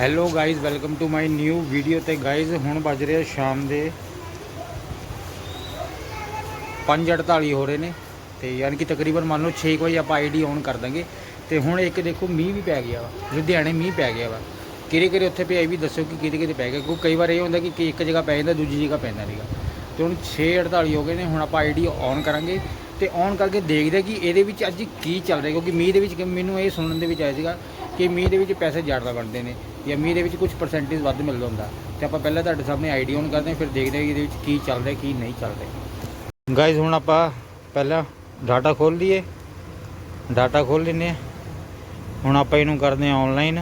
Hello guys welcome to my new video ਤੇ guys ਹੁਣ ਵੱਜ ਰਿਹਾ ਸ਼ਾਮ ਦੇ 5:48 ਹੋ ਰਹੇ ਨੇ ਤੇ ਯਾਨੀ ਕਿ ਤਕਰੀਬਨ ਮੰਨ ਲਓ 6 ਵਜੇ ਆਪਾਂ ਆਈਡੀ ਔਨ ਕਰ ਦਾਂਗੇ। ਤੇ ਹੁਣ ਇੱਕ ਦੇਖੋ ਮੀਂਹ ਵੀ ਪੈ ਗਿਆ ਵਾ, ਲੁਧਿਆਣੇ ਮੀਂਹ ਪੈ ਗਿਆ ਵਾ। ਕਿਹੜੇ ਕਿਹੜੇ ਉੱਥੇ ਪਿਆ ਇਹ ਵੀ ਦੱਸੋ ਕਿ ਕਿਤੇ ਕਿਤੇ ਪੈ ਗਿਆ, ਕਿਉਂਕਿ ਕਈ ਵਾਰ ਇਹ ਹੁੰਦਾ ਕਿ ਕਿ ਇੱਕ ਜਗ੍ਹਾ ਪੈ ਜਾਂਦਾ, ਦੂਜੀ ਜਗ੍ਹਾ ਪੈਂਦਾ ਨਹੀਂਗਾ ਤੇ ਹੁਣ 6:48 ਹੋ ਗਏ ਨੇ, ਹੁਣ ਆਪਾਂ ਆਈਡੀ ਔਨ ਕਰਾਂਗੇ। ਤੇ ਔਨ ਕਰਕੇ ਦੇਖਦੇ ਹਾਂ ਕਿ ਇਹਦੇ ਵਿੱਚ ਅੱਜ ਕੀ ਚੱਲ ਰਿਹਾ, ਕਿਉਂਕਿ ਮੀਂਹ ਦੇ ਵਿੱਚ ਮੈਨੂੰ ਇਹ ਸੁਣਨ ਦੇ ਵਿੱਚ ਆਇਆ ਸੀਗਾ ਕਿ ਮੀਂਹ ਦੇ ਵਿੱਚ ਪੈਸੇ ਜ਼ਿਆਦਾ ਬਣਦੇ ਨੇ। ਜਾਂ ਮੀਂਹ ਦੇ ਵਿੱਚ ਕੁਝ ਪਰਸੈਂਟੇਜ ਵੱਧ ਮਿਲਦਾ ਹੁੰਦਾ। ਤੇ ਆਪਾਂ ਪਹਿਲਾਂ ਤੁਹਾਡੇ ਸਾਹਮਣੇ ਆਈਡੀ ਔਨ ਕਰਦੇ ਹਾਂ ਫਿਰ ਦੇਖਦੇ ਹਾਂ ਕਿ ਇਹਦੇ ਵਿੱਚ ਕੀ ਚੱਲ ਰਿਹਾ ਕੀ ਨਹੀਂ ਚੱਲ ਰਿਹਾ। ਗਾਇਜ਼ ਹੁਣ ਆਪਾਂ ਪਹਿਲਾਂ ਡਾਟਾ ਖੋਲ ਲਈਏ। ਡਾਟਾ ਖੋਲ ਲੈਂਦੇ ਹਾਂ। ਹੁਣ ਆਪਾਂ ਇਹਨੂੰ ਕਰਦੇ ਹਾਂ ਆਨਲਾਈਨ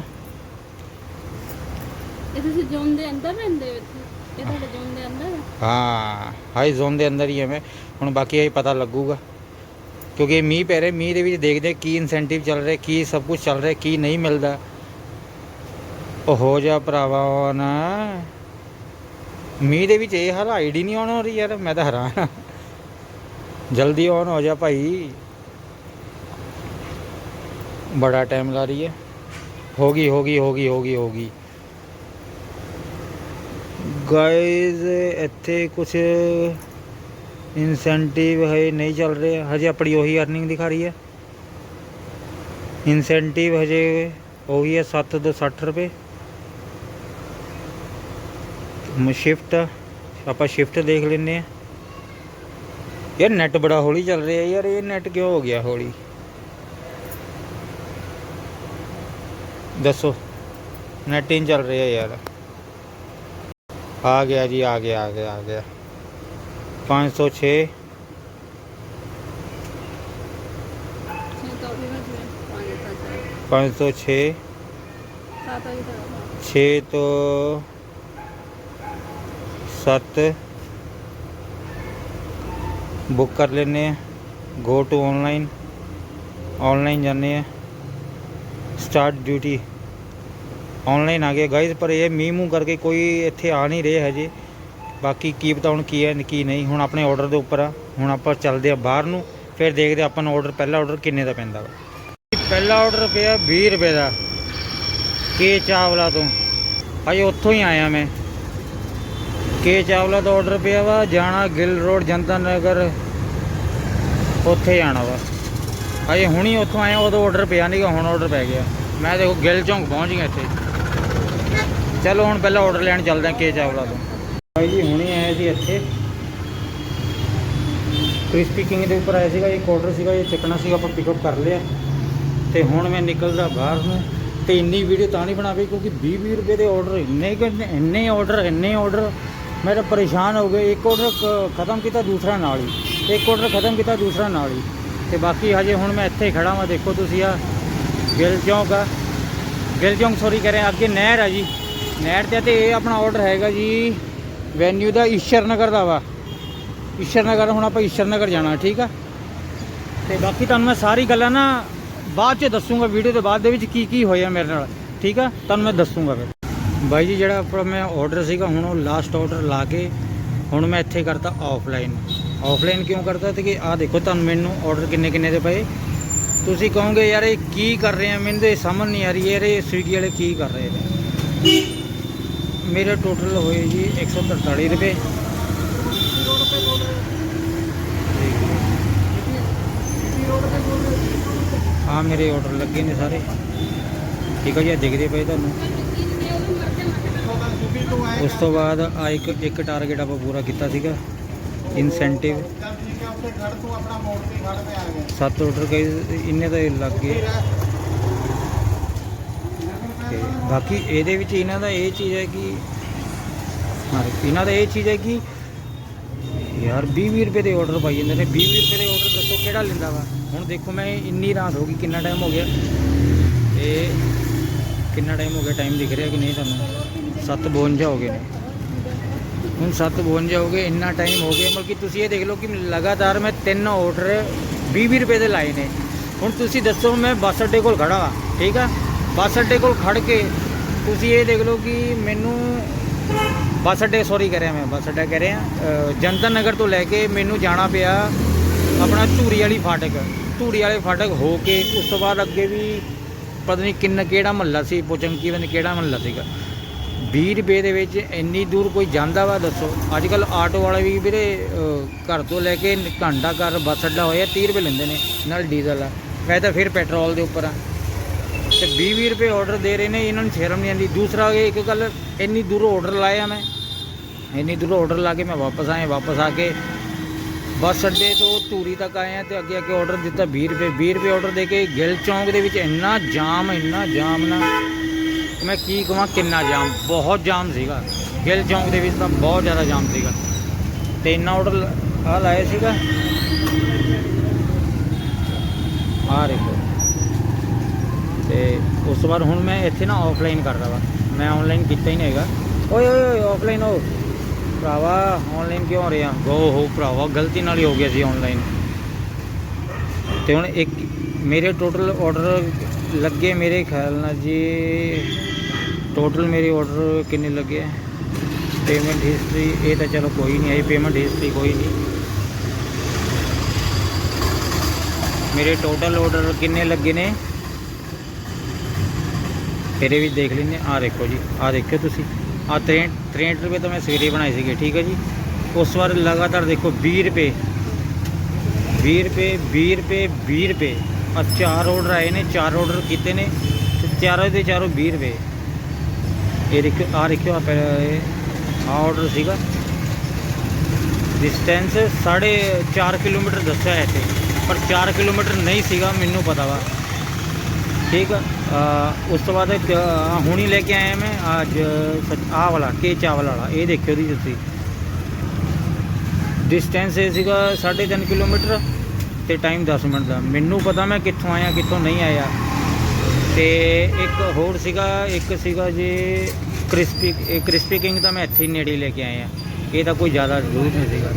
ਇਹ ਤੁਸੀਂ ਜ਼ੋਨ ਦੇ ਅੰਦਰ ਰਹਿੰਦੇ ਹੋ ਇਹ ਤੁਹਾਡੇ ਜ਼ੋਨ ਦੇ ਅੰਦਰ ਹੈ? ਹਾਈ ਜ਼ੋਨ ਦੇ ਅੰਦਰ ਹੀ ਹੈ ਮੈਂ। ਹੁਣ ਬਾਕੀ ਇਹ ਪਤਾ ਲੱਗੂਗਾ। ਕਿਉਂਕਿ ਮੀਂਹ ਪੈ ਰਿਹਾ ਮੀਂਹ ਦੇ ਵਿੱਚ ਦੇਖਦੇ ਕੀ ਇਨਸੈਂਟਿਵ ਚੱਲ ਰਿਹਾ ਕੀ ਸਭ ਕੁਝ ਚੱਲ ਰਿਹਾ ਕੀ ਨਹੀਂ ਮਿਲਦਾ। ਉਹ ਹੋ ਜਾ ਭਰਾਵਾ on ਮੀਂਹ ਦੇ ਵਿੱਚ ਇਹ ਹਾਲ ਆਈਡੀ ਨਹੀਂ ਆਨ ਹੋ ਰਹੀ ਯਾਰ, ਮੈਂ ਤਾਂ ਹੈਰਾਨ ਜਲਦੀ ਆਨ ਹੋ ਜਾ ਭਾਈ। ਬੜਾ ਟਾਈਮ ਲਾ ਰਹੀ ਹੈ। ਹੋ ਗਈ ਹੋ ਗਈ ਹੋ ਗਈ ਹੋ ਗਈ ਹੋ ਗਈ। ਗਾਇਜ਼ ਇੱਥੇ ਕੁਝ ਇਨਸੈਂਟਿਵ ਹੈ ਨਹੀਂ ਚੱਲ ਰਿਹਾ। ਹਜੇ ਆਪਣੀ ਉਹੀ ਅਰਨਿੰਗ ਦਿਖਾ ਰਹੀ ਹੈ। ਇਨਸੈਂਟਿਵ ਹਜੇ ਉਹੀ ਹੈ 7 ਤੋਂ 60 ਰੁਪਏ। ਸ਼ਿਫਟ ਆਪਾਂ ਸ਼ਿਫਟ ਦੇਖ ਲੈਂਦੇ ਆ। ਯਾਰ ਨੈਟ ਬੜਾ ਹੌਲੀ ਚੱਲ ਰਿਹਾ ਯਾਰ, ਇਹ ਨੈਟ ਕਿਉਂ ਹੋ ਗਿਆ ਹੌਲੀ? ਦੱਸੋ ਨੈਟ ਹੀ ਨਹੀਂ ਚੱਲ ਰਿਹਾ ਯਾਰ। ਆ ਗਿਆ ਜੀ, ਆ ਗਿਆ ਆ ਗਿਆ ਆ ਗਿਆ। 506 ਛੇ। ਤੋਂ ਵੀ ਮੈਂ ਪੰਜ ਤੱਕ 506 ਸਾਤ ਵਜੇ ਤੱਕ 6 ਤੋਂ 7 ਬੁੱਕ ਕਰ ਲੈਨੇ ਆ। ਗੋ ਟੂ ਆਨਲਾਈਨ ਆਨਲਾਈਨ ਜਾਂਦੇ ਆ। ਸਟਾਰਟ ਡਿਊਟੀ ਆਨਲਾਈਨ ਆ ਗਿਆ ਗਾਇਜ਼ ਪਰ ਇਹ ਮੀਂਹ ਮੂੰਹ ਕਰਕੇ ਕੋਈ ਇੱਥੇ ਆ ਨਹੀਂ ਰਿਹਾ ਹਜੇ। ਬਾਕੀ ਕੀ ਪਤਾ ਹੁਣ ਕੀ ਹੈ ਕੀ ਨਹੀਂ। ਹੁਣ ਆਪਣੇ ਆਰਡਰ ਦੇ ਉੱਪਰ ਆ। ਹੁਣ ਆਪਾਂ ਚੱਲਦੇ ਆ ਬਾਹਰ ਨੂੰ। ਫਿਰ ਦੇਖਦੇ ਆ ਆਪਾਂ ਨੂੰ ਆਰਡਰ ਪਹਿਲਾ ਆਰਡਰ ਕਿੰਨੇ ਦਾ ਪੈਂਦਾ ਵਾ। ਪਹਿਲਾ ਆਰਡਰ ਪਿਆ 20 ਰੁਪਏ ਦਾ। ਕੇ ਚਾਵਲਾ ਤੋਂ। ਅਜੇ ਉੱਥੋਂ ਹੀ ਆਇਆ ਮੈਂ। ਕੇ ਚਾਵਲਾ ਦਾ ਆਰਡਰ ਪਿਆ ਵਾ, ਜਾਣਾ ਗਿੱਲ ਰੋਡ ਜਨਤਾ ਨਗਰ, ਉੱਥੇ ਜਾਣਾ ਵਾ। ਅਜੇ ਹੁਣੀ ਉੱਥੋਂ ਆਇਆ, ਉਦੋਂ ਆਰਡਰ ਪਿਆ ਨਹੀਂਗਾ ਹੁਣ ਆਰਡਰ ਪੈ ਗਿਆ। ਮੈਂ ਦੇਖੋ ਗਿੱਲ ਚੌਂਕ ਪਹੁੰਚ ਗਿਆ ਇੱਥੇ। ਚਲੋ ਹੁਣ ਪਹਿਲਾਂ ਆਰਡਰ ਲੈਣ ਚੱਲਦੇ ਹਾਂ ਕੇ ਚਾਵਲਾ ਤੋਂ। ਭਾਈ ਜੀ, ਹੁਣੇ ਆਏ ਸੀ ਇੱਥੇ। ਕ੍ਰਿਸਪੀ ਕਿੰਗ ਦੇ ਉੱਪਰ ਆਇਆ ਸੀਗਾ, ਇੱਕ ਆਰਡਰ ਸੀਗਾ, ਇਹ ਚੱਕਣਾ ਸੀਗਾ, ਆਪਾਂ ਪਿਕਅਪ ਕਰ ਲਿਆ। ਤੇ ਹੁਣ ਮੈਂ ਨਿਕਲਦਾ ਬਾਹਰ ਨੂੰ, ਤੇ ਇੰਨੀ ਵੀਡੀਓ ਤਾਂ ਨਹੀਂ ਬਣਾ ਪਈ ਕਿਉਂਕਿ 20 20 ਰੁਪਏ ਦੇ ਆਰਡਰ ਇੰਨੇ ਕੁ ਇੰਨੇ ਆਰਡਰ ਇੰਨੇ ਆਰਡਰ ਮੈਂ ਤਾਂ ਪਰੇਸ਼ਾਨ ਹੋ ਗਏ ਇੱਕ ਆਰਡਰ ਖਤਮ ਕੀਤਾ, ਦੂਸਰਾ ਨਾਲ ਹੀ। ਇੱਕ ਆਰਡਰ ਖਤਮ ਕੀਤਾ, ਦੂਸਰਾ ਨਾਲ ਹੀ। ਤੇ ਬਾਕੀ ਹਜੇ ਹੁਣ ਮੈਂ ਇੱਥੇ ਖੜਾ ਵਾਂ, ਦੇਖੋ ਤੁਸੀਂ ਆ। ਗਿੱਲ ਚੌਂਕ ਆ। ਗਿੱਲ ਚੌਂਕ ਸੌਰੀ ਕਹਿ ਰਹੇ, ਅੱਗੇ ਨਹਿਰ ਆ ਜੀ। ਨਹਿਰ ਤੇ ਤੇ ਇਹ ਆਪਣਾ ਆਰਡਰ ਹੈਗਾ ਜੀ ਵੈਨਿਊ ਦਾ ਈਸ਼ਰ ਨਗਰ ਦਾ ਵਾ। ਈਸ਼ਰ ਨਗਰ ਹੁਣ ਆਪਾਂ ਈਸ਼ਰ ਨਗਰ ਜਾਣਾ, ਠੀਕ ਆ? ਤੇ ਬਾਕੀ ਤੁਹਾਨੂੰ ਮੈਂ ਸਾਰੀ ਗੱਲਾਂ ਨਾ ਬਾਅਦ ਚ ਦੱਸੂਗਾ, ਵੀਡੀਓ ਦੇ ਬਾਅਦ ਦੇ ਵਿੱਚ ਕੀ ਕੀ ਹੋਇਆ ਮੇਰੇ ਨਾਲ, ਠੀਕ ਆ? ਤੁਹਾਨੂੰ ਮੈਂ ਦੱਸੂਗਾ ਫਿਰ। ਬਾਈ ਜੀ, ਜਿਹੜਾ ਆਪਣਾ ਮੈਂ ਆਰਡਰ ਸੀਗਾ, ਹੁਣ ਉਹ ਲਾਸਟ ਆਰਡਰ ਲਾ ਕੇ ਹੁਣ ਮੈਂ ਇੱਥੇ ਕਰਤਾ ਆਫਲਾਈਨ ਆਫਲਾਈਨ ਕਿਉਂ ਕਰਤਾ ਤੇ ਕਿ ਆਹ ਦੇਖੋ, ਤੁਹਾਨੂੰ ਮੈਨੂੰ ਆਰਡਰ ਕਿੰਨੇ ਕਿੰਨੇ ਦੇ ਪਏ। ਤੁਸੀਂ ਕਹੋਗੇ, ਯਾਰ ਇਹ ਕੀ ਕਰ ਰਹੇ ਆ? ਮੈਨੂੰ ਤੇ ਸਮਝ ਨਹੀਂ ਆ ਰਹੀ, ਯਾਰ ਇਹ ਸਵੀਗੀ ਵਾਲੇ ਕੀ ਕਰ ਰਹੇ ਨੇ? ਮੇਰੇ ਟੋਟਲ ਹੋਏ ਜੀ 143 ਰੁਪਏ। ਹਾਂ ਮੇਰੇ ਆਰਡਰ ਲੱਗੇ ਨੇ ਸਾਰੇ। ਠੀਕ ਹੈ ਜੀ ਦੇਖਦੇ ਦਿਖਦੇ ਪਏ ਤੁਹਾਨੂੰ। ਉਸ ਤੋਂ ਬਾਅਦ ਆ ਇੱਕ ਇੱਕ ਟਾਰਗੇਟ ਆਪਾਂ ਪੂਰਾ ਕੀਤਾ ਸੀਗਾ। ਇਨਸੈਂਟਿਵ ਸੱਤ ਆਰਡਰ ਗਏ ਇੰਨੇ ਤਾਂ ਲੱਗ ਗਏ। ਤੇ ਬਾਕੀ ਇਹਦੇ ਵਿੱਚ ਇਹਨਾਂ ਦਾ ਇਹ ਚੀਜ਼ ਹੈ ਕਿ, ਹਾਂ, ਇਹਨਾਂ ਦਾ ਇਹ ਚੀਜ਼ ਹੈ ਕਿ ਯਾਰ 20 20 ਰੁਪਏ ਦੇ ਆਰਡਰ ਪਾਈ ਜਾਂਦੇ ਨੇ। 20 20 ਰੁਪਏ ਦੇ ਆਰਡਰ ਦੱਸੋ ਕਿਹੜਾ ਲੈਂਦਾ ਵਾ? ਹੁਣ ਦੇਖੋ ਮੈਂ ਇੰਨੀ ਰਾਤ ਹੋ ਗਈ, ਕਿੰਨਾ ਟਾਈਮ ਹੋ ਗਿਆ? ਤੇ ਕਿੰਨਾ ਟਾਈਮ ਹੋ ਗਿਆ ਟਾਈਮ ਦਿਖ ਰਿਹਾ ਕਿ ਨਹੀਂ ਤੁਹਾਨੂੰ? 7:52 ਹੋ ਗਏ ਨੇ। ਹੁਣ 7:52 ਹੋ ਗਏ ਇੰਨਾ ਟਾਈਮ ਹੋ ਗਿਆ ਮਤਲਬ ਕਿ ਤੁਸੀਂ ਇਹ ਦੇਖ ਲਓ ਕਿ ਲਗਾਤਾਰ ਮੈਂ ਤਿੰਨ ਆਰਡਰ 20 20 ਰੁਪਏ ਦੇ ਲਾਏ ਨੇ। ਹੁਣ ਤੁਸੀਂ ਦੱਸੋ ਮੈਂ ਬੱਸ ਅੱਡੇ ਕੋਲ ਖੜਾ ਹਾਂ ਠੀਕ ਆ? ਬੱਸ ਅੱਡੇ ਕੋਲ ਖੜ ਕੇ ਤੁਸੀਂ ਇਹ ਦੇਖ ਲਓ ਕਿ ਮੈਨੂੰ ਬੱਸ ਅੱਡੇ ਸੌਰੀ ਕਹਿ ਰਿਹਾ ਮੈਂ ਬੱਸ ਅੱਡਾ ਕਹਿ ਰਿਹਾ ਅ, ਜਨਤਾ ਨਗਰ ਤੋਂ ਲੈ ਕੇ ਮੈਨੂੰ ਜਾਣਾ ਪਿਆ ਆਪਣਾ ਧੂਰੀ ਵਾਲੀ ਫਾਟਕ। ਧੂਰੀ ਵਾਲੇ ਫਾਟਕ ਹੋ ਕੇ ਉਸ ਤੋਂ ਬਾਅਦ ਅੱਗੇ ਵੀ ਪਤਾ ਨਹੀਂ ਕਿੰਨਾ ਕਿਹੜਾ ਮਹੱਲਾ ਸੀ ਪੁਚੰਕੀ ਬੰਦੇ ਕਿਹੜਾ ਮਹੱਲਾ ਸੀਗਾ। 20 ਰੁਪਏ ਦੇ ਵਿੱਚ ਇੰਨੀ ਦੂਰ ਕੋਈ ਜਾਂਦਾ ਵਾ, ਦੱਸੋ। ਅੱਜ ਕੱਲ ਆਟੋ ਵਾਲੇ ਵੀ ਵੀਰੇ ਘਰ ਤੋਂ ਲੈ ਕੇ ਘੰਟਾ ਘਰ ਬੱਸ ਅੱਡਾ ਹੋਇਆ 30 ਰੁਪਏ ਲੈਂਦੇ ਨੇ, ਨਾਲ ਡੀਜ਼ਲ ਆ। ਮੈਂ ਤਾਂ ਫਿਰ ਪੈਟਰੋਲ ਦੇ ਉੱਪਰ ਆ। ਤੇ 20 20 ਰੁਪਏ ਆਰਡਰ ਦੇ ਰਹੇ ਨੇ, ਇਹਨਾਂ ਨੂੰ ਸ਼ਰਮ ਨਹੀਂ ਆਉਂਦੀ। ਦੂਸਰਾ ਇੱਕ ਗੱਲ, ਇੰਨੀ ਦੂਰੋਂ ਆਰਡਰ ਲਾਇਆ ਮੈਂ। ਇੰਨੀ ਦੂਰੋਂ ਆਰਡਰ ਲਾ ਕੇ ਮੈਂ ਵਾਪਸ ਆਇਆ, ਵਾਪਸ ਆ ਕੇ ਬੱਸ ਅੱਡੇ ਤੋਂ ਧੂਰੀ ਤੱਕ ਆਇਆ ਆ ਤੇ ਅੱਗੇ ਅੱਗੇ ਆਰਡਰ ਦਿੱਤਾ 20 ਰੁਪਏ। 20 ਰੁਪਏ ਆਰਡਰ ਦੇ ਕੇ ਗਿੱਲ ਚੌਂਕ ਦੇ ਵਿੱਚ ਇੰਨਾ ਜਾਮ ਇੰਨਾ ਜਾਮ ਨਾ। ਮੈਂ ਕੀ ਕਹਾਂ, ਕਿੰਨਾ ਜਾਮ, ਬਹੁਤ ਜਾਮ ਸੀਗਾ। ਗਿੱਲ ਚੌਂਕ ਦੇ ਵਿੱਚ ਤਾਂ ਬਹੁਤ ਜ਼ਿਆਦਾ ਜਾਮ ਸੀਗਾ। ਤੇ ਇੰਨਾ ਆਰਡਰ ਆ ਲਾਇਆ ਸੀਗਾ। ਆ ਦੇਖੋ। ਤੇ ਉਸ ਤੋਂ ਬਾਅਦ ਹੁਣ ਮੈਂ ਇੱਥੇ ਨਾ ਆਫਲਾਈਨ ਕਰਦਾ ਵਾ। ਮੈਂ ਆਨਲਾਈਨ ਕੀਤਾ ਹੀ ਨਹੀਂ ਹੈਗਾ। ਓਏ ਓਏ ਓਏ ਆਫਲਾਈਨ ਹੋ। ਭਰਾਵਾ ਆਨਲਾਈਨ ਕਿਉਂ ਹੋ ਰਿਹਾ? ਗੋ ਹੋ, ਭਰਾਵਾ, ਗਲਤੀ ਨਾਲ ਹੀ ਹੋ ਗਿਆ ਸੀ ਆਨਲਾਈਨ ਤੇ ਹੁਣ ਇੱਕ ਮੇਰੇ ਟੋਟਲ ਆਰਡਰ ਲੱਗੇ ਮੇਰੇ ਖਿਆਲ ਨਾਲ ਜੀ ਟੋਟਲ ਮੇਰੇ ਆਰਡਰ ਕਿੰਨੇ ਲੱਗੇ ਪੇਮੈਂਟ ਹਿਸਟਰੀ ਇਹ ਤਾਂ ਚਲੋ ਕੋਈ ਨਹੀਂ ਆਈ ਪੇਮੈਂਟ ਹਿਸਟਰੀ ਕੋਈ ਨਹੀਂ ਮੇਰੇ ਟੋਟਲ ਆਰਡਰ ਕਿੰਨੇ ਲੱਗੇ ਨੇ ਇਹਦੇ ਵਿੱਚ ਦੇਖ ਲੈਂਦੇ ਆ ਦੇਖੋ ਜੀ ਆ ਦੇਖਿਓ ਤੁਸੀਂ ਆ 63 63 ਰੁਪਏ ਤਾਂ ਮੈਂ ਸਵੇਰੇ ਬਣਾਏ ਸੀਗੇ ਠੀਕ ਹੈ ਜੀ ਉਸ ਵਾਰ ਲਗਾਤਾਰ ਦੇਖੋ 20 ਰੁਪਏ 20 ਰੁਪਏ 20 ਰੁਪਏ 20 ਰੁਪਏ ਆ ਚਾਰ ਆਰਡਰ ਆਏ ਨੇ ਚਾਰ ਆਰਡਰ ਕੀਤੇ ਨੇ ਤੇ ਚਾਰੋਂ ਦੇ ਚਾਰੋਂ 20 ਰੁਪਏ। ਇਹ ਦੇਖਿਓ ਆ ਦੇਖਿਓ ਆ ਆ ਆਰਡਰ ਸੀਗਾ। ਡਿਸਟੈਂਸ 4.5 ਕਿਲੋਮੀਟਰ ਦੱਸਿਆ ਹੈ ਇੱਥੇ ਪਰ 4 ਕਿਲੋਮੀਟਰ ਨਹੀਂ ਸੀਗਾ ਮੈਨੂੰ ਪਤਾ ਵਾ। ਠੀਕ ਆ ਉਸ ਤੋਂ ਬਾਅਦ ਇੱਕ, ਅ, ਹੁਣੀ ਲੈ ਕੇ ਆਇਆ ਮੈਂ ਅੱਜ ਆਹ ਵਾਲਾ ਕੇ ਚਾਵਲ ਵਾਲਾ ਇਹ ਦੇਖਿਓ ਜੀ ਤੁਸੀਂ। ਡਿਸਟੈਂਸ ਇਹ ਸੀਗਾ 3.5 ਕਿਲੋਮੀਟਰ। ਤੇ ਟਾਈਮ 10 ਮਿੰਟ ਦਾ। ਮੈਨੂੰ ਪਤਾ ਮੈਂ ਕਿੱਥੋਂ ਆਇਆ, ਕਿੱਥੋਂ ਨਹੀਂ ਆਇਆ। ਤੇ ਇੱਕ ਹੋਰ ਸੀਗਾ, ਇੱਕ ਸੀਗਾ ਜੇ ਕ੍ਰਿਸਪੀ ਕ੍ਰਿਸਪੀ ਕਿੰਗ ਤਾਂ ਮੈਂ ਇੱਥੇ ਹੀ ਨੇੜੇ ਲੈ ਕੇ ਆਇਆ। ਇਹ ਤਾਂ ਕੋਈ ਜ਼ਿਆਦਾ ਦੂਰ ਨਹੀਂ ਸੀਗਾ।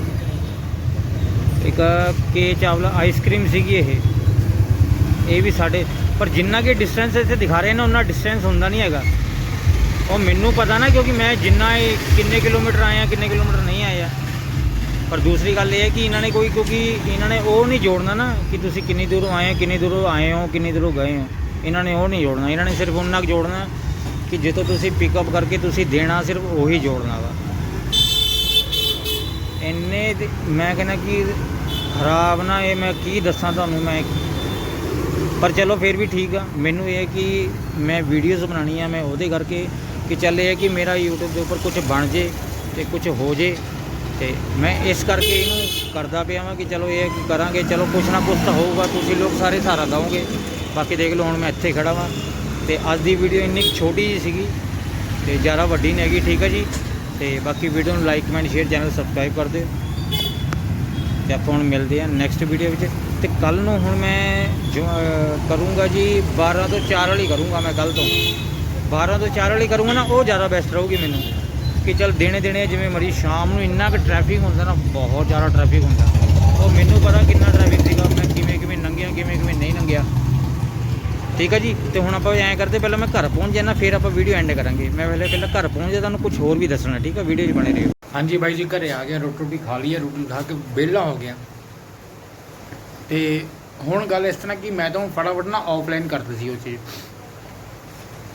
ਇੱਕ ਕੇ ਚਾਵਲਾ ਆਈਸਕ੍ਰੀਮ ਸੀਗੀ ਇਹ। ਇਹ ਵੀ ਸਾਡੇ, ਪਰ ਜਿੰਨਾ ਕਿ ਡਿਸਟੈਂਸ ਇੱਥੇ ਦਿਖਾ ਰਹੇ ਨੇ ਉਹਨਾਂ ਡਿਸਟੈਂਸ ਹੁੰਦਾ ਨਹੀਂ ਹੈਗਾ। ਉਹ ਮੈਨੂੰ ਪਤਾ ਨਾ, ਕਿਉਂਕਿ ਮੈਂ ਜਿੰਨਾ ਇਹ ਕਿੰਨੇ ਕਿਲੋਮੀਟਰ ਆਇਆ, ਕਿੰਨੇ ਕਿਲੋਮੀਟਰ ਨਹੀਂ ਆਇਆ। ਪਰ ਦੂਸਰੀ ਗੱਲ ਇਹ ਹੈ ਕਿ ਇਹਨਾਂ ਨੇ ਕੋਈ, ਕਿਉਂਕਿ ਇਹਨਾਂ ਨੇ ਉਹ ਨਹੀਂ ਜੋੜਨਾ ਨਾ ਕਿ ਤੁਸੀਂ ਕਿੰਨੀ ਦੂਰੋਂ ਆਏ ਹੋ, ਕਿੰਨੀ ਦੂਰੋਂ ਆਏ ਹੋ, ਕਿੰਨੀ ਦੂਰੋਂ ਗਏ ਹੋ। ਇਹਨਾਂ ਨੇ ਉਹ ਨਹੀਂ ਜੋੜਨਾ। ਇਹਨਾਂ ਨੇ ਸਿਰਫ ਉਹਨਾਂ ਕੁ ਜੋੜਨਾ ਕਿ ਜਿੱਥੋਂ ਤੁਸੀਂ ਪਿਕਅਪ ਕਰਕੇ ਤੁਸੀਂ ਦੇਣਾ, ਸਿਰਫ ਉਹੀ ਜੋੜਨਾ ਵਾ। ਇੰਨੇ ਮੈਂ ਕਹਿੰਦਾ ਕਿ ਖਰਾਬ ਨਾ ਇਹ ਮੈਂ ਕੀ ਦੱਸਾਂ ਤੁਹਾਨੂੰ ਮੈਂ। ਪਰ ਚਲੋ ਫਿਰ ਵੀ ਠੀਕ ਆ। ਮੈਨੂੰ ਇਹ ਹੈ ਕਿ ਮੈਂ ਵੀਡੀਓਜ਼ ਬਣਾਉਣੀ ਆ ਮੈਂ ਉਹਦੇ ਕਰਕੇ ਕਿ ਚੱਲ ਇਹ ਹੈ ਕਿ ਮੇਰਾ YouTube ਦੇ ਉੱਪਰ ਕੁਝ ਬਣ ਜੇ ਤੇ ਕੁਝ ਹੋ ਜੇ। ਤੇ ਮੈਂ ਇਸ ਕਰਕੇ ਇਹਨੂੰ ਕਰਦਾ ਪਿਆ ਵਾਂ ਕਿ ਚਲੋ ਇਹ ਹੈ ਕਰਾਂਗੇ, ਚਲੋ ਕੁਛ ਨਾ ਕੁਛ ਤਾਂ ਹੋਊਗਾ, ਤੁਸੀਂ ਲੋਕ ਸਾਰੇ ਸਹਾਰਾ ਦਿਓਗੇ। ਬਾਕੀ ਦੇਖ ਲਓ ਹੁਣ ਮੈਂ ਇੱਥੇ ਖੜਾ ਵਾਂ ਤੇ ਅੱਜ ਦੀ ਵੀਡੀਓ ਇੰਨੀ ਕੁ ਛੋਟੀ ਜੀ ਸੀਗੀ ਤੇ ਜ਼ਿਆਦਾ ਵੱਡੀ ਨਹੀਂ ਹੈਗੀ, ਠੀਕ ਹੈ ਜੀ। ਤੇ ਬਾਕੀ ਵੀਡੀਓ ਨੂੰ like comment share channel subscribe ਕਰ ਦਿਓ। ਤੇ ਆਪਾਂ ਹੁਣ ਮਿਲਦੇ ਹਾਂ ਨੈਕਸਟ ਵੀਡੀਓ ਵਿੱਚ। ਤੇ ਕੱਲ ਨੂੰ ਹੁਣ ਮੈਂ ਜੋ ਕਰੂੰਗਾ ਜੀ 12 ਤੋਂ 4 ਵਾਲੀ ਕਰੂੰਗਾ ਮੈਂ ਕੱਲ ਤੋਂ। 12 ਤੋਂ 4 ਵਾਲੀ ਕਰੂੰਗਾ ਨਾ, ਉਹ ਜ਼ਿਆਦਾ ਬੈਸਟ ਰਹੂਗੀ ਮੈਨੂੰ। ਕਿ ਚਲ ਦੇਣੇ ਦੇਣੇ ਜਿਵੇਂ ਮਰੀ ਸ਼ਾਮ ਨੂੰ ਇੰਨਾ ਕੁ ਟ੍ਰੈਫਿਕ ਹੁੰਦਾ ਨਾ, ਬਹੁਤ ਜ਼ਿਆਦਾ ਟ੍ਰੈਫਿਕ ਹੁੰਦਾ। ਉਹ ਮੈਨੂੰ ਪਤਾ ਕਿੰਨਾ ਟ੍ਰੈਫਿਕ ਸੀਗਾ, ਮੈਂ ਕਿਵੇਂ ਕਿਵੇਂ ਲੰਘਿਆ, ਕਿਵੇਂ ਕਿਵੇਂ ਨਹੀਂ ਲੰਘਿਆ। ਠੀਕ ਹੈ ਜੀ? ਤੇ ਹੁਣ ਆਪਾਂ ਐਂ ਕਰਦੇ, ਪਹਿਲਾਂ ਮੈਂ ਘਰ ਪਹੁੰਚ ਜਾਣਾ ਫਿਰ ਆਪਾਂ ਵੀਡੀਓ ਐਂਡ ਕਰਾਂਗੇ। ਮੈਂ ਪਹਿਲੇ ਪਹਿਲਾਂ ਘਰ ਪਹੁੰਚ ਜਾ ਤੁਹਾਨੂੰ ਕੁਝ ਹੋਰ ਵੀ ਦੱਸਣਾ, ਠੀਕ ਹੈ ਵੀਡੀਓ 'ਚ ਬਣੇ ਰਹੋ। ਹਾਂਜੀ ਬਾਈ ਜੀ, ਘਰੇ ਆ ਗਿਆ ਰੋਟੀ ਰੋਟੀ ਖਾ ਲਈ ਹੈ ਰੋਟੀ ਖਾ ਕੇ ਵਿਹਲਾ ਹੋ ਗਿਆ। ਤੇ ਹੁਣ ਗੱਲ ਇਸ ਤਰ੍ਹਾਂ ਕਿ ਮੈਂ ਤਾਂ ਫਟਾਫਟ ਨਾ ਆਫਲਾਈਨ ਕਰਦੀ ਸੀ ਉਹ ਚੀਜ਼।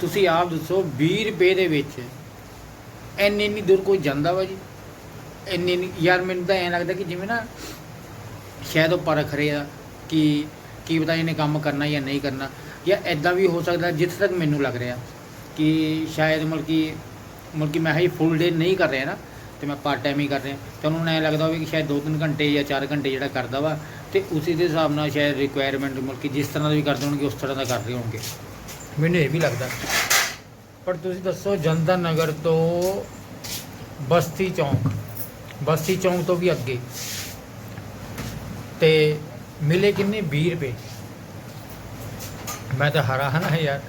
ਤੁਸੀਂ ਆਪ ਦੱਸੋ 20 ਰੁਪਏ ਦੇ ਵਿੱਚ ਇੰਨੀ ਇੰਨੀ ਦੂਰ ਕੋਈ ਜਾਂਦਾ ਵਾ ਜੀ। ਇੰਨੀ ਇੰਨੀ ਯਾਰ ਮੈਨੂੰ ਤਾਂ ਐਂ ਲੱਗਦਾ ਕਿ ਜਿਵੇਂ ਨਾ ਸ਼ਾਇਦ ਉਹ ਪਰਖ ਰਿਹਾ ਕਿ ਕੀ ਪਤਾ ਇਹਨੇ ਕੰਮ ਕਰਨਾ ਜਾਂ ਨਹੀਂ ਕਰਨਾ ਜਾਂ ਐਦਾਂ ਵੀ ਹੋ ਸਕਦਾ ਜਿੱਥੇ ਤੱਕ ਮੈਨੂੰ ਲੱਗ ਰਿਹਾ ਕਿ ਸ਼ਾਇਦ ਮਤਲਬ ਕਿ ਮਤਲਬ ਕਿ ਮੈਂ ਹੀ ਫੁੱਲ ਡੇ ਨਹੀਂ ਕਰ ਰਿਹਾ ਨਾ ਤੇ ਮੈਂ ਪਾਰਟ ਟਾਈਮ ਹੀ ਕਰ ਰਿਹਾ। ਤੇ ਉਹਨਾਂ ਨੂੰ ਐਂ ਲੱਗਦਾ ਹੋਵੇ ਕਿ ਸ਼ਾਇਦ 2-3 ਘੰਟੇ ਜਾਂ 4 ਘੰਟੇ ਜਿਹੜਾ ਕਰਦਾ ਵਾ ਤੇ ਉਸੇ ਦੇ ਹਿਸਾਬ ਨਾਲ ਸ਼ਾਇਦ ਰਿਕੁਆਇਰਮੈਂਟ ਮਤਲਬ ਕਿ ਜਿਸ ਤਰ੍ਹਾਂ ਦਾ ਵੀ ਕਰਦੇ ਹੋਣਗੇ, ਉਸ ਤਰ੍ਹਾਂ ਦਾ ਕਰ ਰਹੇ ਹੋਣਗੇ। ਮੈਨੂੰ ਇਹ ਵੀ ਲੱਗਦਾ। ਪਰ ਤੁਸੀਂ ਦੱਸੋ ਜਨਤਾ ਨਗਰ ਤੋਂ ਬਸਤੀ ਚੌਂਕ ਬਸਤੀ ਚੌਂਕ ਤੋਂ ਵੀ ਅੱਗੇ। ਤੇ ਮਿਲੇ ਕਿੰਨੇ? 20 ਰੁਪਏ। ਮੈਂ ਤਾਂ ਹੈਰਾਨ ਹਾਂ ਯਾਰ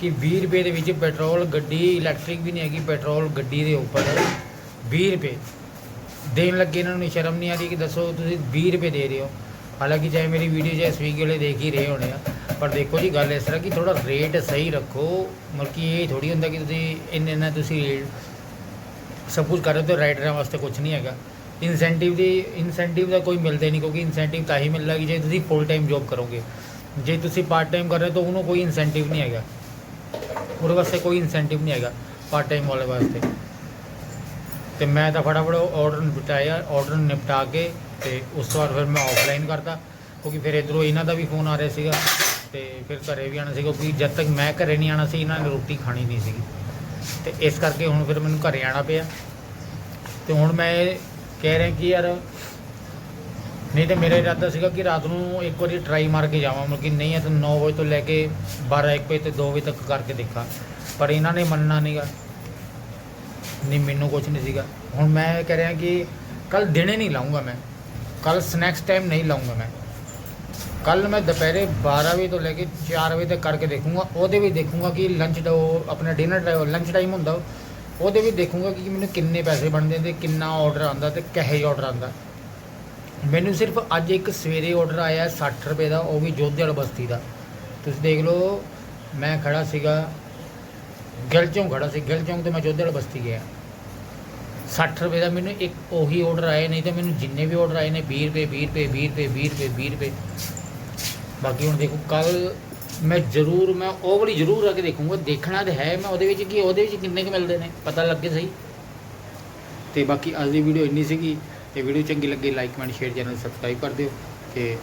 ਕਿ 20 ਰੁਪਏ ਦੇ ਵਿੱਚ ਪੈਟਰੋਲ ਗੱਡੀ, ਇਲੈਕਟ੍ਰਿਕ ਵੀ ਨਹੀਂ ਹੈਗੀ, ਪੈਟਰੋਲ ਗੱਡੀ ਦੇ ਉੱਪਰ 20 ਰੁਪਏ। ਦੇਣ ਲੱਗੇ ਇਹਨਾਂ ਨੂੰ ਸ਼ਰਮ ਨਹੀਂ ਆ ਰਹੀ ਕਿ ਦੱਸੋ ਤੁਸੀਂ 20 ਰੁਪਏ ਦੇ ਰਹੇ ਹੋ। ਹਾਲਾਂਕਿ ਚਾਹੇ ਮੇਰੀ ਵੀਡੀਓ, ਚਾਹੇ ਸਵੀਗੀ ਵਾਲੇ ਦੇਖ ਹੀ ਰਹੇ ਹੋਣੇ ਆ। ਪਰ ਦੇਖੋ ਜੀ, ਗੱਲ ਇਸ ਤਰ੍ਹਾਂ ਕਿ ਥੋੜਾ ਰੇਟ ਸਹੀ ਰੱਖੋ। ਮਤਲਬ ਕਿ ਇਹ ਥੋੜੀ ਹੁੰਦਾ ਕਿ ਤੁਸੀਂ ਇੰਨੇ ਇੰਨਾ ਤੁਸੀਂ ਸਭ ਕੁਝ ਕਰ ਰਹੇ ਹੋ ਰਾਈਡਰਾਂ ਵਾਸਤੇ ਕੁਝ ਨਹੀਂ ਹੈਗਾ। ਇਨਸੈਂਟਿਵ ਦੀ ਇਨਸੈਂਟਿਵ ਦਾ ਕੋਈ ਮਿਲਦਾ ਨਹੀਂ ਕਿਉਂਕਿ ਇਨਸੈਂਟਿਵ ਤਾਂ ਹੀ ਮਿਲਦਾ ਕਿ ਜੇ ਤੁਸੀਂ ਫੁੱਲ ਟਾਈਮ ਜੌਬ ਕਰੋਗੇ। ਜੇ ਤੁਸੀਂ ਪਾਰਟ ਟਾਈਮ ਕਰ ਰਹੇ ਹੋ ਤਾਂ ਉਹਨੂੰ ਕੋਈ ਇਨਸੈਂਟਿਵ ਨਹੀਂ ਹੈਗਾ। ਉਹਦੇ ਵਾਸਤੇ ਕੋਈ ਇਨਸੈਂਟਿਵ ਨਹੀਂ ਹੈਗਾ ਪਾਰਟ ਟਾਈਮ ਵਾਲੇ ਵਾਸਤੇ। ਤੇ ਮੈਂ ਤਾਂ ਫਟਾਫਟ ਆਰਡਰ ਨਿਪਟਾਇਆ ਆਰਡਰ ਨਿਪਟਾ ਕੇ ਤੇ ਉਸ ਤੋਂ ਬਾਅਦ ਫਿਰ ਮੈਂ ਆਫਲਾਈਨ ਕਰਤਾ। ਕਿਉਂਕਿ ਫਿਰ ਇਧਰੋਂ ਇਹਨਾਂ ਦਾ ਵੀ ਫੋਨ ਆ ਰਿਹਾ ਸੀਗਾ। ਤੇ ਫਿਰ ਘਰੇ ਵੀ ਆਣਾ ਸੀ ਕਿਉਂਕਿ ਜਦ ਤੱਕ ਮੈਂ ਘਰੇ ਨਹੀਂ ਆਣਾ ਸੀ, ਇਹਨਾਂ ਨੇ ਰੋਟੀ ਖਾਣੀ ਨਹੀਂ ਸੀਗੀ। ਤੇ ਇਸ ਕਰਕੇ ਹੁਣ ਫਿਰ ਮੈਨੂੰ ਘਰੇ ਆਣਾ ਪਿਆ। ਤੇ ਹੁਣ ਮੈਂ ਇਹ ਕਹਿ ਰਿਹਾ ਕਿ ਯਾਰ ਨਹੀਂ ਤੇ ਮੇਰਾ ਇਰਾਦਾ ਸੀਗਾ ਕਿ ਰਾਤ ਨੂੰ ਇੱਕ ਵਾਰੀ ਟਰਾਈ ਮਾਰ ਕੇ ਜਾਵਾਂ। ਮਤਲਬ ਕਿ ਨਹੀਂ ਹੈ ਤਾਂ 9 ਵਜੇ ਤੋਂ ਲੈ ਕੇ 12 1 ਵਜੇ ਤੇ 2 ਵਜੇ ਤੱਕ ਕਰਕੇ ਦੇਖਾਂ। ਪਰ ਇਹਨਾਂ ਨੇ ਮੰਨਣਾ ਨਹੀਂਗਾ ਨਹੀਂ, ਮੈਨੂੰ ਕੁਝ ਨਹੀਂ ਸੀਗਾ। ਹੁਣ ਮੈਂ ਕਹਿ ਰਿਹਾ ਕਿ ਕੱਲ ਦਿਨੇ ਨਹੀਂ ਲਾਉਂਗਾ ਮੈਂ। ਕੱਲ ਸਨੈਕਸ ਟਾਈਮ ਨਹੀਂ ਲਾਉਂਗਾ ਮੈਂ। ਕੱਲ ਮੈਂ ਦੁਪਹਿਰੇ 12 ਵਜੇ ਤੋਂ ਲੈ ਕੇ 4 ਵਜੇ ਤੱਕ ਕਰਕੇ ਦੇਖੂੰਗਾ, ਉਹਦੇ ਵੀ ਦੇਖੂੰਗਾ ਕਿ ਲੰਚ ਦਾ ਉਹ ਆਪਣਾ ਡਿਨਰ ਲੰਚ ਟਾਈਮ ਹੁੰਦਾ, ਉਹਦੇ ਵੀ ਦੇਖੂੰਗਾ ਕਿ ਮੈਨੂੰ ਕਿੰਨੇ ਪੈਸੇ ਬਣਦੇ ਤੇ ਕਿੰਨਾ ਆਰਡਰ ਆਉਂਦਾ ਤੇ ਕਿਹੇ ਆਰਡਰ ਆਉਂਦਾ। ਮੈਨੂੰ ਸਿਰਫ ਅੱਜ ਇੱਕ ਸਵੇਰੇ ਆਰਡਰ ਆਇਆ 60 ਰੁਪਏ ਦਾ, ਉਹ ਵੀ ਜੋਧੇਵਾਲ ਬਸਤੀ ਦਾ। ਤੁਸੀਂ ਦੇਖ ਲਓ, ਮੈਂ ਖੜਾ ਸੀਗਾ ਗਿਲ ਚੌਂਕ ਖੜਾ ਸੀ ਗਿਲ ਚੌਂਕ ਤੋਂ ਮੈਂ ਜੋਧੇਵਾਲ ਬਸਤੀ ਗਿਆ। 60 ਰੁਪਏ ਦਾ ਮੈਨੂੰ ਇੱਕ ਉਹੀ ਆਰਡਰ ਆਏ, ਨਹੀਂ ਤਾਂ ਮੈਨੂੰ ਜਿੰਨੇ ਵੀ ਆਰਡਰ ਆਏ ਨੇ 20 ਰੁਪਏ 20 ਰੁਪਏ 20 ਰੁਪਏ 20 ਰੁਪਏ 20 ਰੁਪਏ। ਬਾਕੀ ਹੁਣ ਦੇਖੋ ਕੱਲ ਮੈਂ ਜ਼ਰੂਰ, ਮੈਂ ਉਹ ਵਾਲੀ ਜ਼ਰੂਰ ਆ ਕੇ ਦੇਖੂੰਗਾ, ਦੇਖਣਾ ਤੇ ਹੈ, ਮੈਂ ਉਹਦੇ ਵਿੱਚ ਕੀ, ਉਹਦੇ ਵਿੱਚ ਕਿੰਨੇ ਕੁ ਮਿਲਦੇ ਨੇ, ਪਤਾ ਲੱਗੇ ਸਹੀ। ਤੇ ਬਾਕੀ ਅੱਜ ਦੀ ਵੀਡੀਓ ਇੰਨੀ ਸੀਗੀ, ਤੇ ਵੀਡੀਓ ਚੰਗੀ ਲੱਗੀ like comment share channel subscribe ਕਰ ਦਿਓ, ਤੇ